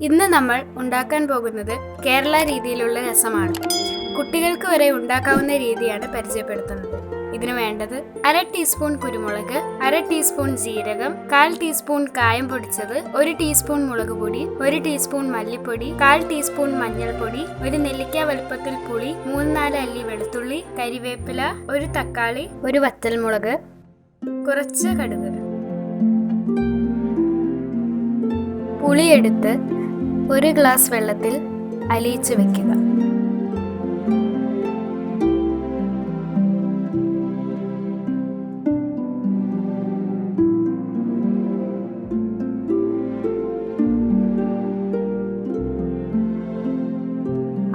ഇന്ന് നമ്മൾ ഉണ്ടാക്കാൻ പോകുന്നത് കേരള രീതിയിലുള്ള രസമാണ്. കുട്ടികൾക്ക് വരെ ഉണ്ടാക്കാവുന്ന രീതിയാണ് പരിചയപ്പെടുത്തുന്നത്. ഇതിന് വേണ്ടത് അര ടീസ്പൂൺ കുരുമുളക് അര ടീസ്പൂൺ ജീരകം കാൽ ടീസ്പൂൺ കായം പൊടിച്ചത് ഒരു ടീസ്പൂൺ മുളക് പൊടി ഒരു ടീസ്പൂൺ മല്ലിപ്പൊടി കാൽ ടീസ്പൂൺ മഞ്ഞൾപ്പൊടി ഒരു നെല്ലിക്ക വലുപ്പത്തിൽ പുളി മൂന്ന് നാല് അല്ലി വെളുത്തുള്ളി കരിവേപ്പില ഒരു തക്കാളി ഒരു വറ്റൽമുളക് കുറച്ച് കടുക്. പുളിയെടുത്ത് ഒരു ഗ്ലാസ് വെള്ളത്തിൽ അലിയിച്ച് വെക്കുക.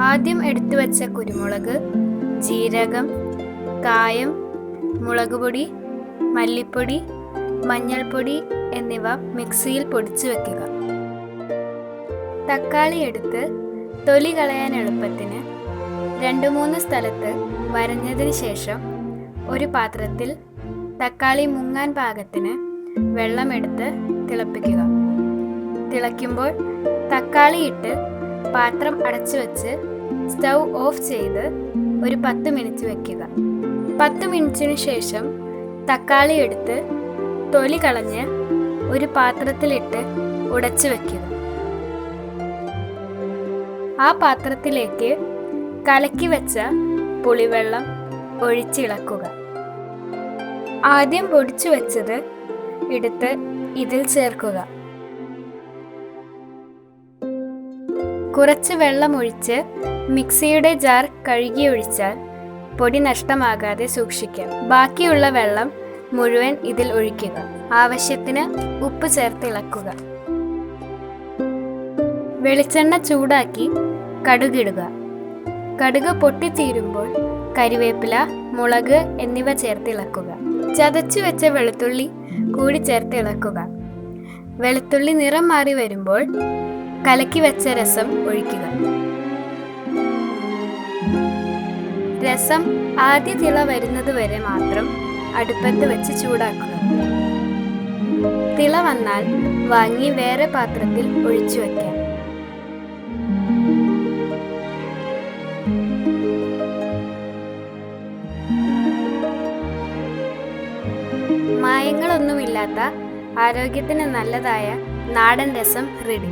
ആദ്യം എടുത്തു വച്ച കുരുമുളക് ജീരകം കായം മുളക് പൊടി മല്ലിപ്പൊടി മഞ്ഞൾപ്പൊടി എന്നിവ മിക്സിയിൽ പൊടിച്ചു വെക്കുക. തക്കാളി എടുത്ത് തൊലി കളയാൻ എളുപ്പത്തിന് രണ്ട് മൂന്ന് സ്ഥലത്ത് വരഞ്ഞതിന് ശേഷം ഒരു പാത്രത്തിൽ തക്കാളി മുങ്ങാൻ പാകത്തിന് വെള്ളമെടുത്ത് തിളപ്പിക്കുക. തിളയ്ക്കുമ്പോൾ തക്കാളി ഇട്ട് പാത്രം അടച്ചു വെച്ച് സ്റ്റൗ ഓഫ് ചെയ്ത് ഒരു പത്ത് മിനിറ്റ് വയ്ക്കുക പത്ത് മിനിറ്റിന് ശേഷം തക്കാളി എടുത്ത് തൊലി കളഞ്ഞ് ഒരു പാത്രത്തിലിട്ട് ഉടച്ചു വെക്കുക. ആ പാത്രത്തിലേക്ക് കലക്കി വെച്ച പുളിവെള്ളം ഒഴിച്ചിളക്കുക. ആദ്യം പൊടിച്ചു വെച്ചത് എടുത്ത് ഇതിൽ ചേർക്കുക. കുറച്ച് വെള്ളം ഒഴിച്ച് മിക്സിയുടെ ജാർ കഴുകി ഒഴിച്ചാൽ പൊടി നഷ്ടമാകാതെ സൂക്ഷിക്കാം. ബാക്കിയുള്ള വെള്ളം മുഴുവൻ ഇതിൽ ഒഴിക്കുക. ആവശ്യത്തിന് ഉപ്പ് ചേർത്ത് ഇളക്കുക വെളിച്ചെണ്ണ ചൂടാക്കി കടുകിടുക. കടുക് പൊട്ടിത്തീരുമ്പോൾ കരിവേപ്പില മുളക് എന്നിവ ചേർത്ത് ഇളക്കുക. ചതച്ചു വെച്ച വെളുത്തുള്ളി കൂടി ചേർത്തിളക്കുക വെളുത്തുള്ളി നിറം മാറി വരുമ്പോൾ കലക്കി വെച്ച രസം ഒഴിക്കുക. രസം ആദ്യ തിള വരുന്നത് വരെ മാത്രം അടുപ്പത്ത് വെച്ച് ചൂടാക്കുക. തിള വന്നാൽ വാങ്ങി വേറെ പാത്രത്തിൽ ഒഴിച്ചു വയ്ക്കാം മായങ്ങളൊന്നുമില്ലാത്ത ആരോഗ്യത്തിന് നല്ലതായ നാടൻ രസം റെഡി.